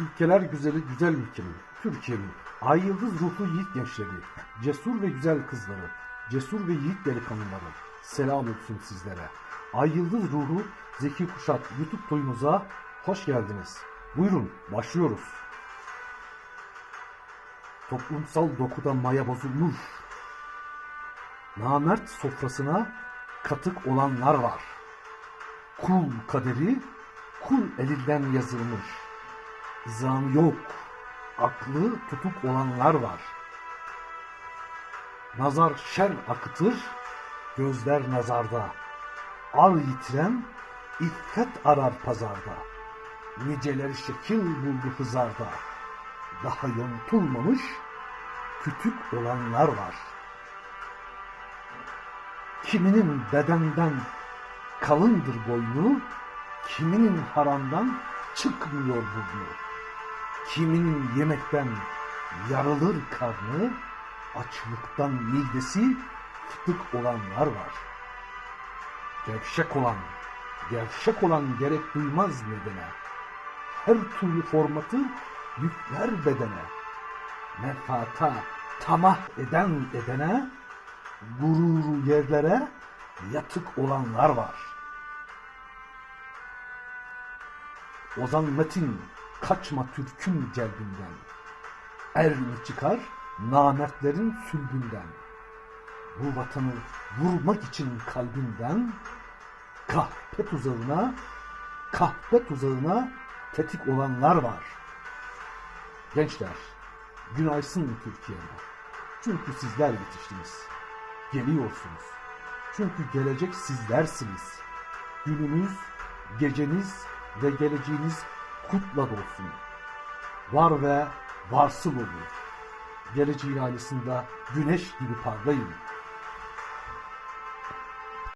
Ülkeler güzeli güzel ülkemin, Türkiye'nin, ay yıldız ruhlu yiğit gençleri, cesur ve güzel kızları, cesur ve yiğit delikanlıları, selam olsun sizlere. Ay yıldız ruhu Zeki Kuşat YouTube toyumuza hoş geldiniz. Buyurun başlıyoruz. Toplumsal dokuda maya bozulmuş. Namert sofrasına katık olanlar var. Kul kaderi kul elinden yazılmış. İzam yok. Aklı tutuk olanlar var. Nazar şer akıtır, gözler nazarda. Ar yitiren iffet arar pazarda. Niceleri şekil buldu hızarda. Daha yontulmamış kütük olanlar var. Kiminin bedenden kalındır boynu, kiminin haramdan çıkmıyor burnu. Kiminin yemekten yarılır karnı, açlıktan midesi fıtık olanlar var. Gevşek olan, gevşek olan gerek duymaz nedene. Her türlü formatı yükler bedene. Mefata tamah eden edene, gururu yerlere yatık olanlar var. Ozan Metin kaçma Türk'ün celbinden. Er mi çıkar namertlerin sülbünden. Bu vatanı vurmak için kalbinden kahpe tuzağına kahpe tuzağına tetik olanlar var. Gençler, günaysın Türkiye'me. Çünkü sizler yetiştiniz. Geliyorsunuz. Çünkü gelecek sizlersiniz. Gününüz, geceniz ve geleceğiniz kutla dolsun. Var ve varsıl olun. Geleceğin ailesinde güneş gibi parlayın.